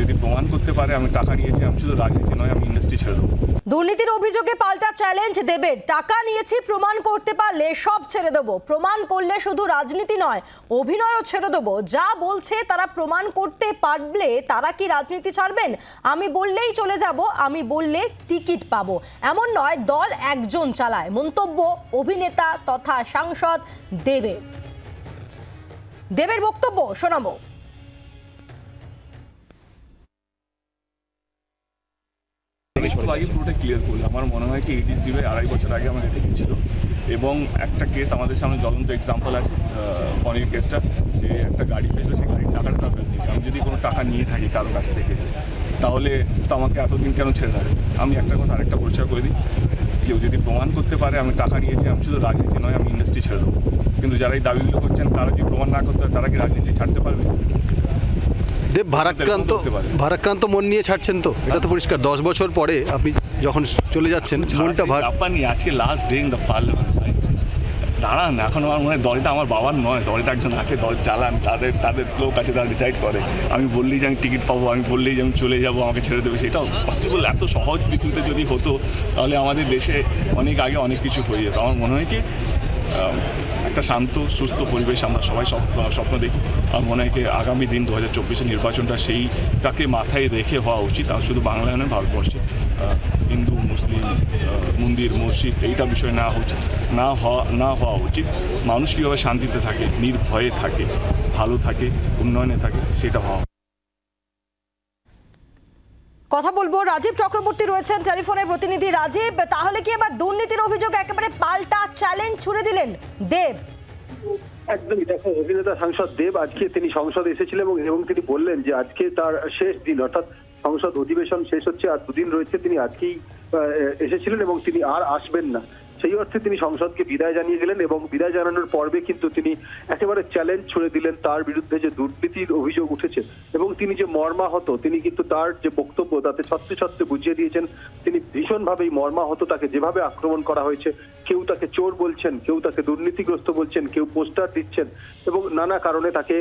যদি প্রমাণ করতে পারে আমি টাকা নিয়েছি, আমি শুধু রাজনীতি নয়, আমি ইন্ডাস্ট্রি ছেড়ে দেবো। দুর্নীতির অভিযোগে পাল্টা চ্যালেঞ্জ দেবে টাকা নিয়েছি, প্রমাণ করতে পারলে সব ছেড়ে দেবো। প্রমাণ করলে শুধু রাজনীতি নয়, অভিনয়ও ছেড়ে দেবো। যা বলছে তারা প্রমাণ করতে পারলে তারা কি রাজনীতি ছাড়বেন? আমি বললেই চলে যাব, আমি বললে টিকিট পাবো। এমন নয়, দল একজন চালায়। মন্তব্য অভিনেতা তথা সাংসদ দেবের। দেবের বক্তব্য শোনাবো। আমি একটু আগে পুরোটা ক্লিয়ার করলাম। আমার মনে হয় কি এডিসি ভাই আড়াই বছর আগে আমাদের দেখেছিল এবং একটা কেস আমাদের সামনে জ্বলন্ত এক্সাম্পল আছে পনির কেসটা। যে একটা গাড়ি পেয়েছিল সেই গাড়ির টাকাটা না দিয়েছে। আমি যদি কোনো টাকা নিয়ে থাকি কারও কাছ থেকে তাহলে তো আমাকে এতদিন কেন ছেড়ে দেবে? আমি একটা কথা আরেকটা পরিচয় করে দিই। কেউ যদি প্রমাণ করতে পারে আমি টাকা নিয়েছি আমি শুধু রাজনীতি নয় আমি ইন্ডাস্ট্রি ছেড়ে দেবো। কিন্তু যারা এই দাবিগুলো করছেন তারা যদি প্রমাণ না করতে পারে তারা কি রাজনীতি ছাড়তে পারবে? দেব ভারাক্রান্ত। ভারাক্রান্ত মন নিয়ে ছাড়ছেন তো? এটা তো পরিষ্কার। দশ বছর পরে আপনি যখন চলে যাচ্ছেন মনটা ভার আজকে last day in the parliament দাঁড়ান এখন আমার মনে হয় দলটা আমার বাবার নয় দলটা একজন আছে দল চালান তাদের তাদের লোক আছে তারা ডিসাইড করে। আমি বললেই যে আমি টিকিট পাবো আমি বললেই যে আমি চলে যাব আমাকে ছেড়ে দেবে সেটাও পসিবল এত সহজ পৃথিবীতে যদি হতো তাহলে আমাদের দেশে অনেক আগে অনেক কিছু হয়ে যেত। আমার মনে হয় কি একটা শান্ত, সুস্থ পরিবেশ আমরা সবাই স্বপ্ন দেখি। আমার মনে হয় আগামী দিন দু হাজার চব্বিশের নির্বাচনটা সেইটাকে মাথায় রেখে হওয়া উচিত। আর শুধু বাংলায় নয়, ভারতবর্ষে হিন্দু, মুসলিম মন্দির, মসজিদ, এইটা বিষয় না উচিত না হওয়া না হওয়া উচিত। মানুষ কীভাবে শান্তিতে থাকে, নির্ভয়ে থাকে, ভালো থাকে, উন্নয়নে থাকে, সেটা হওয়া কথা বলব, রাজীব চক্রবর্তী রয়েছেন টেলিফোনের প্রতিনিধি। রাজীব, তাহলে কি এবার দুর্নীতির অভিযোগ একেবারে পাল্টা চ্যালেঞ্জ ছুড়ে দিলেন দেব। একদমই, দেখো, অভিনেতা সাংসদ দেব আজকে তিনি সংসদে এসেছিলেন এবং এবং তিনি বললেন যে আজকে তার শেষ দিন, অর্থাৎ সংসদ অধিবেশন শেষ হচ্ছে আর দুদিন রয়েছে তিনি আজকেই এসেছিলেন এবং তিনি আর আসবেন না। সেই অর্থে তিনি সংসদকে বিদায় জানিয়ে গেলেন এবং বিদায় জানানোর পর্বে কিন্তু তিনি একেবারে চ্যালেঞ্জ ছুড়ে দিলেন তার বিরুদ্ধে যে দুর্নীতির অভিযোগ উঠেছে এবং তিনি যে মর্মাহত তিনি কিন্তু তার যে বক্তব্য তাতে ছত্রে ছত্রে বুঝিয়ে দিয়েছেন তিনি ভীষণভাবেই মর্মাহত তাকে যেভাবে আক্রমণ করা হয়েছে কেউ তাকে চোর বলছেন কেউ তাকে দুর্নীতিগ্রস্ত বলছেন কেউ পোস্টার দিচ্ছেন এবং নানা কারণে তাকে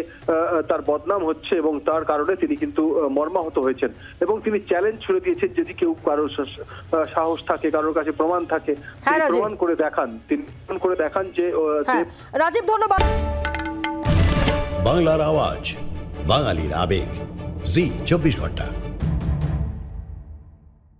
তার বদনাম হচ্ছে এবং তার কারণে তিনি কিন্তু মর্মাহত হয়েছেন এবং তিনি চ্যালেঞ্জ ছুড়ে দিয়েছেন যদি কেউ কারোর সাহস থাকে কারোর কাছে প্রমাণ থাকে হ্যাঁ। প্রমাণ করে দেখান তিনি প্রমাণ করে দেখান যে হ্যাঁ রাজীব ধন্যবাদ। বাংলার আওয়াজ বাঙালির আবেগ। জি চব্বিশ ঘণ্টা।